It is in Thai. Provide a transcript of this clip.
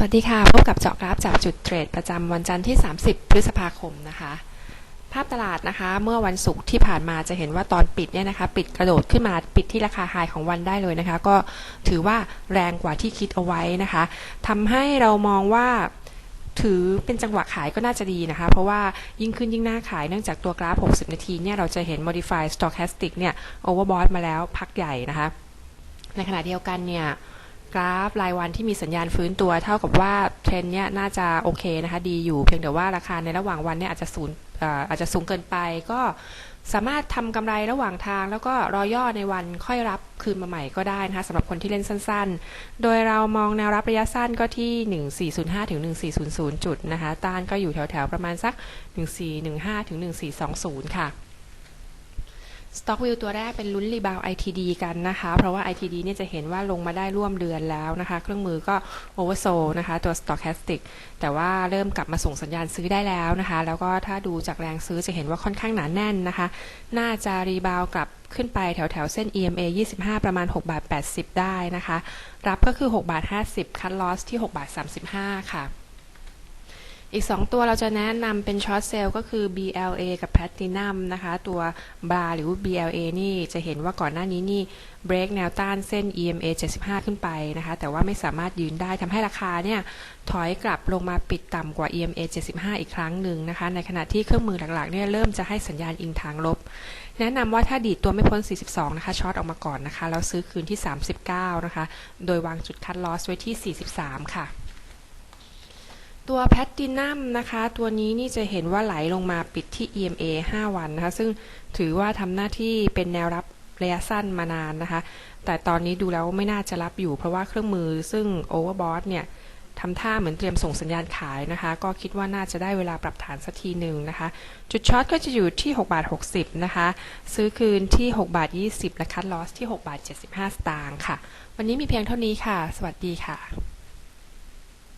สวัสดีค่ะ พบกับเจาะกราฟจากจุดเทรดประจำวันจันทร์ที่ 30 พฤษภาคมนะคะ ภาพตลาดนะคะ เมื่อวันศุกร์ที่ผ่านมาจะเห็นว่าตอนปิดเนี่ยนะคะ ปิดกระโดดขึ้นมาปิดที่ราคาไฮของวันได้เลยนะคะ ก็ถือว่าแรงกว่าที่คิดเอาไว้นะคะทำให้เรามองว่าถือเป็นจังหวะขายก็น่าจะดีนะคะ เพราะว่ายิ่งขึ้นยิ่งน่าขายเนื่องจากตัวกราฟ 60 นาทีเนี่ยเราจะเห็น modified stochastic เนี่ย overbought มาแล้วพักใหญ่นะคะ ในขณะเดียวกันเนี่ย กราฟรายวันที่มีสัญญาณฟื้นตัวเท่ากับว่าเทรนเนี่ยน่าจะโอเคนะคะดีอยู่เพียงแต่ว่าราคาในระหว่างวันเนี่ยอาจจะสูงเอ่อาจจะสูงเกินไป ก็สามารถทำกำไรระหว่างทาง แล้วก็รอย่อในวันค่อยรับคืนมาใหม่ก็ได้นะคะสำหรับคนที่เล่นสั้นๆ โดยเรามองแนวรับระยะสั้นก็ที่ 1405ถึง1400 จุดนะคะต้านก็อยู่แถวๆ ประมาณสัก 1415ถึง1420 ค่ะ Stock View ตัวแรกเป็นลุ้นรีบาว ITD กันนะคะ เพราะว่า ITD เนี่ยจะเห็นว่าลงมาได้ร่วมเดือนแล้วนะคะ เครื่องมือก็ Oversold นะคะ ตัว Stochastic แต่ว่าเริ่มกลับมาส่งสัญญาณซื้อได้แล้วนะคะ แล้วก็ถ้าดูจากแรงซื้อจะเห็นว่าค่อนข้างหนาแน่นนะคะ น่าจะรีบาวกลับขึ้นไปแถวแถวเส้น EMA 25 ประมาณ6บาท80 ได้นะคะ รับก็คือ6บาท50 คัดลอสที่6บาท35 ค่ะ อีก 2 ตัวเราจะแนะนำเป็นช็อตเซลล์ก็คือ BLA กับ Platinum นะคะ ตัว BRA หรือ BLA นี่จะเห็นว่าก่อนหน้านี้นี่ break แนวต้านเส้น EMA 75 ขึ้นไปนะคะ แต่ว่าไม่สามารถยืนได้ทำให้ราคาเนี่ยถอยกลับลงมาปิดต่ำกว่า EMA 75 อีกครั้งหนึ่งนะคะ ในขณะที่เครื่องมือหลักๆเนี่ยเริ่มจะให้สัญญาณอิงทางลบ แนะนำว่าถ้าดีดตัวไม่พ้น 42 นะคะช็อตออกมาก่อนนะคะ แล้วซื้อคืนที่ 39 นะคะ โดยวางจุดคัดลอสไว้ที่ 43 ค่ะ ตัวแพตตินัมนะคะ ตัวนี้นี่จะเห็นว่าไหลลงมาปิดที่ EMA 5 วันนะคะ ซึ่งถือว่าทำหน้าที่เป็นแนวรับระยะสั้นมานานนะคะ แต่ตอนนี้ดูแล้วไม่น่าจะรับอยู่ เพราะว่าเครื่องมือซึ่ง Overbought เนี่ยทำท่าเหมือนเตรียมส่งสัญญาณขายนะคะ ก็คิดว่าน่าจะได้เวลาปรับฐานสักทีหนึ่งนะคะ จุดช็อตก็จะอยู่ที่6บาท60นะคะ ซื้อคืนที่6บาท20และคัดลอสที่6บาท75 สตางค์ค่ะ วันนี้มีเพียงเท่านี้ค่ะ สวัสดีค่ะ